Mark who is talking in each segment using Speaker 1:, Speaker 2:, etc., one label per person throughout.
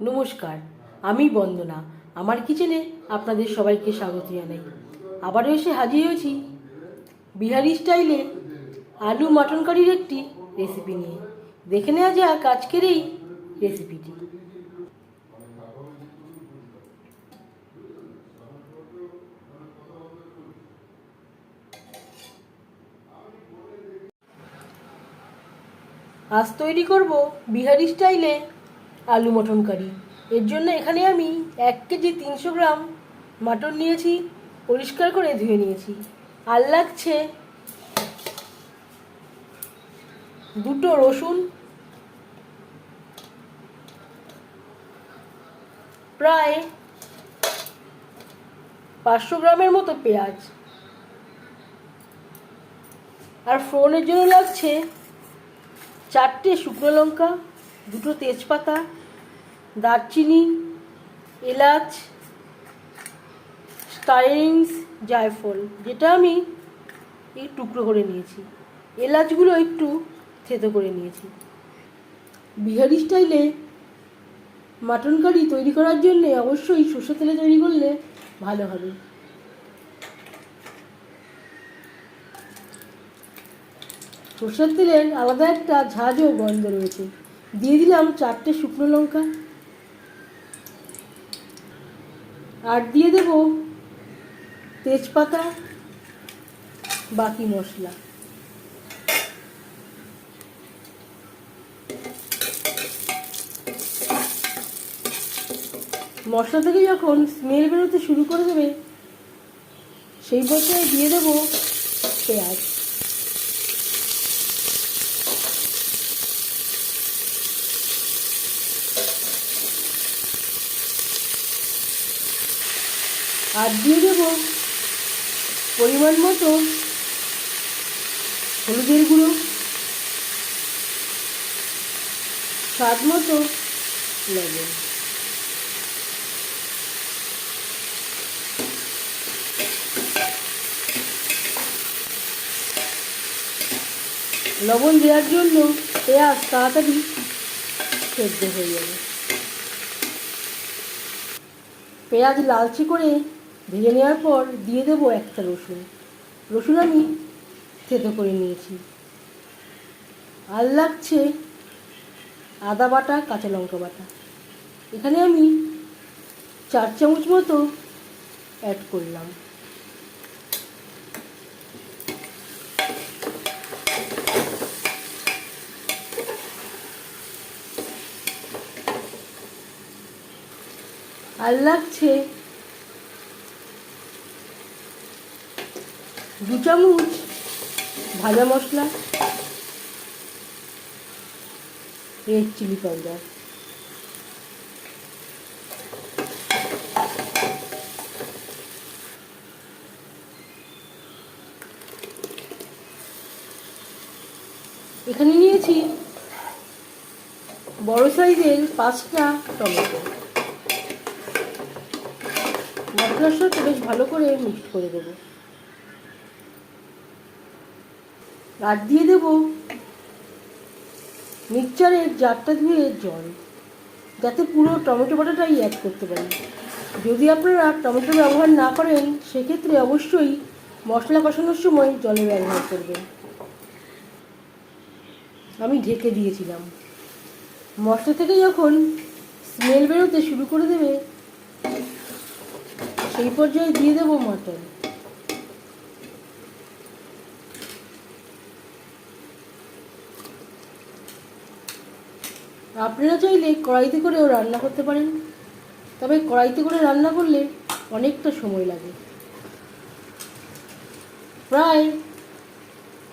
Speaker 1: নমস্কার, আমি বন্দনা। আমার কিচেনে আপনাদের সবাইকে স্বাগত জানাই। আবারও এসে হাজির হয়েছি বিহারি স্টাইলে আলু মাটন কারির একটি রেসিপি নিয়ে। দেখে নেওয়া যাক আজকের এই রেসিপিটি আজ তৈরি করব বিহারি স্টাইলে আলু মটন কারি। এর জন্য এখানে আমি এক কেজি তিনশো গ্রাম মাটন নিয়েছি, পরিষ্কার করে ধুয়ে নিয়েছি। আর লাগছে দুটো রসুন, প্রায় পাঁচশো গ্রামের মতো পেঁয়াজ। আর ফোড়নের জন্য লাগছে চারটে শুকনো লঙ্কা দুটো তেজপাতা, দারচিনি, এলাচ স্টাইরিংস জায়ফল, যেটা আমি এই টুকরো করে নিয়েছি। এলাচগুলো একটু থেতো করে নিয়েছি। বিহারি স্টাইলে মাটন কারি তৈরি করার জন্যে অবশ্যই সর্ষে তেলে তৈরি করলে ভালো হবে। সর্ষের তেলের আলাদা একটা ঝাঁঝ ও গন্ধ রয়েছে। দিয়ে দিলাম চারটে শুকনো লঙ্কা। আর দিয়ে দেব তেজপাতা, বাকি মশলা। মশলা থেকে যখন স্মেল বেরোতে শুরু করে দেবে, সেই পর্যায়ে দিয়ে দেবো পেঁয়াজ। আর দিয়ে দেব পরিমাণ মতো হলুদের গুঁড়ো, স্বাদ মতো লবণ। লবণ দেওয়ার জন্য পেঁয়াজ তাড়াতাড়ি সেদ্ধ হয়ে যাবে। পেঁয়াজ লালচে করে ভেজে নেওয়ার পর দিয়ে দেবো একটা রসুন। রসুন আমি থেতো করে নিয়েছি। আর লাগছে আদা বাটা, কাঁচা লঙ্কা বাটা। এখানে আমি চার চামচ মতো অ্যাড করলাম। আর লাগছে দু চামচ ভাজা মশলা রেড চিলি পাউডার এখানে নিয়েছি বড় সাইজের পাঁচটা টমেটো। মশলার সাথে বেশ ভালো করে মিক্স করে দেবো। আর দিয়ে দেবো। মিক্সচারের জারটা ধুয়ে জল, যাতে পুরো টমেটো বাটাটাই অ্যাড করতে পারি। যদি আপনারা টমেটো ব্যবহার না করেন, সেক্ষেত্রে অবশ্যই মশলা কষানোর সময় জলের ব্যবহার করবেন। আমি ঢেকে দিয়েছিলাম। মশলা থেকে যখন স্মেল বেরোতে শুরু করে দেবে, সেই পর্যায়ে দিয়ে দেবো মাটন। আপনারা চাইলে কড়াইতে করেও রান্না করতে পারেন। তবে কড়াইতে করে রান্না করলে অনেকটা সময় লাগে। প্রায়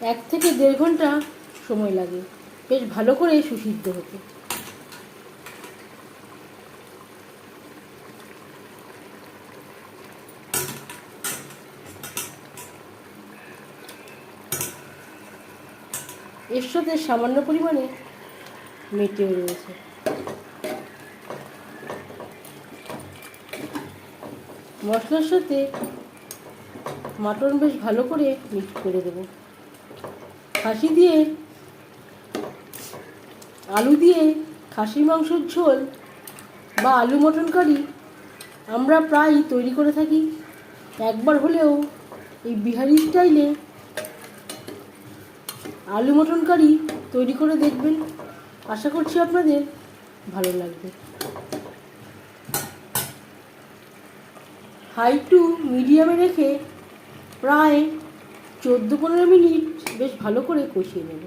Speaker 1: এক থেকে দেড় ঘণ্টা সময় লাগে। বেশ ভালো করে সুসিদ্ধ হতে। এর সাথে সামান্য পরিমাণে মেটেও রয়েছে মশলার সাথে মাটন বেশ ভালো করে মিক্স করে দেবো। খাসি দিয়ে আলু দিয়ে খাসির মাংসের ঝোল বা আলু মটন কারি আমরা প্রায়ই তৈরি করে থাকি। একবার হলেও এই বিহারি স্টাইলে আলু মটন কারি তৈরি করে দেখবেন। আশা করছি আপনাদের ভালো লাগবে। হাই টু মিডিয়ামে রেখে প্রায় চোদ্দ পনেরো মিনিট বেশ ভালো করে কষিয়ে নেব।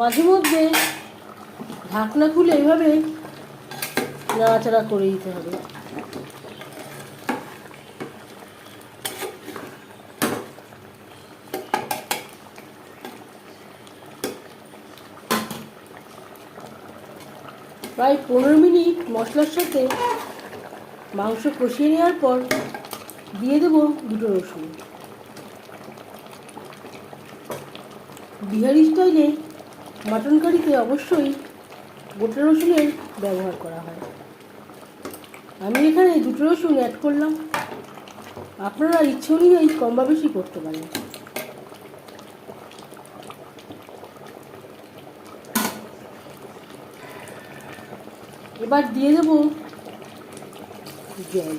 Speaker 1: মাঝে মধ্যে ঢাকনা খুলে এভাবে নাড়াচাড়া করে দিতে হবে। প্রায় পনেরো মিনিট মশলার সাথে মাংস কষিয়ে নেওয়ার পর দিয়ে দেব দুটো রসুন। বিহারি স্টাইলে মাটন কারিতে অবশ্যই গোটা রসুনের ব্যবহার করা হয়। আমি এখানে দুটো রসুন অ্যাড করলাম। আপনারা ইচ্ছে অনুযায়ী কম বা বেশি করতে পারেন। এবার দিয়ে দেবো জল।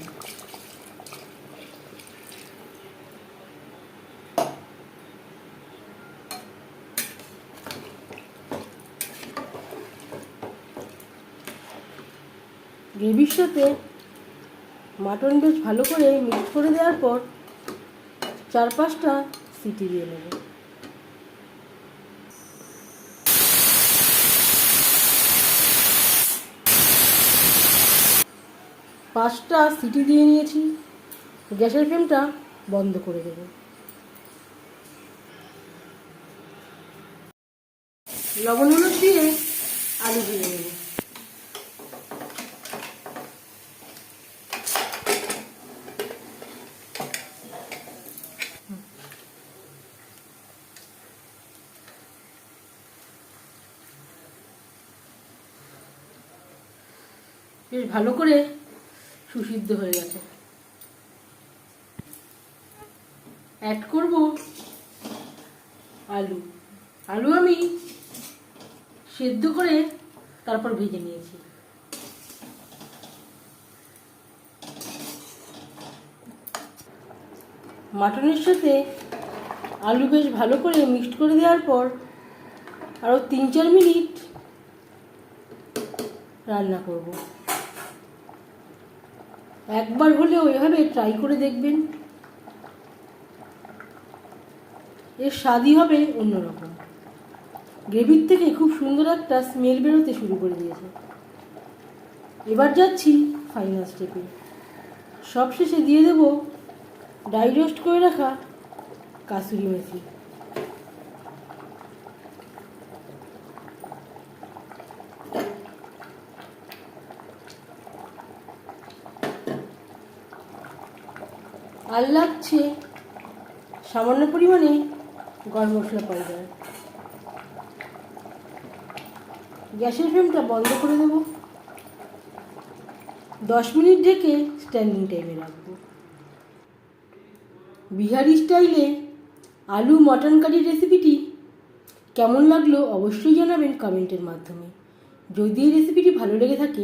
Speaker 1: গ্রেভির সাথে মাটন বেশ ভালো করে মিক্স করে দেওয়ার পর চার পাঁচটা সিটি দিয়ে নেব পাঁচটা সিটি দিয়ে নিয়েছি। গ্যাসের ফ্লেমটা বন্ধ করে দেব। লবণ দিয়ে আলু দিয়ে নেব। বেশ ভালো করে সুসিদ্ধ হয়ে গেছে। অ্যাড করব আলু। আলু আমি সেদ্ধ করে তারপর ভেজে নিয়েছি। মাটনের সাথে আলু বেশ ভালো করে মিক্সড করে দেওয়ার পর আরও তিন চার মিনিট রান্না করব। একবার হলেও এভাবে ট্রাই করে দেখবেন। এর স্বাদই হবে অন্যরকম। গ্রেভির থেকে খুব সুন্দর একটা স্মেল বেরোতে শুরু করে দিয়েছে। এবার যাচ্ছি ফাইনাল স্টেপে সবশেষে দিয়ে দেব ডাই রোস্ট করে রাখা কাসুরি মেথি। আর লাগছে সামান্য পরিমাণে গরম মশলা পাউডার। গ্যাসের ফ্লেমটা বন্ধ করে দেব। দশ মিনিট ঢেকে স্ট্যান্ডিং টাইমে রাখব। বিহারি স্টাইলে আলু মটন কারি রেসিপিটি কেমন লাগল অবশ্যই জানাবেন কমেন্টের মাধ্যমে। যদি এই রেসিপিটি ভালো লেগে থাকে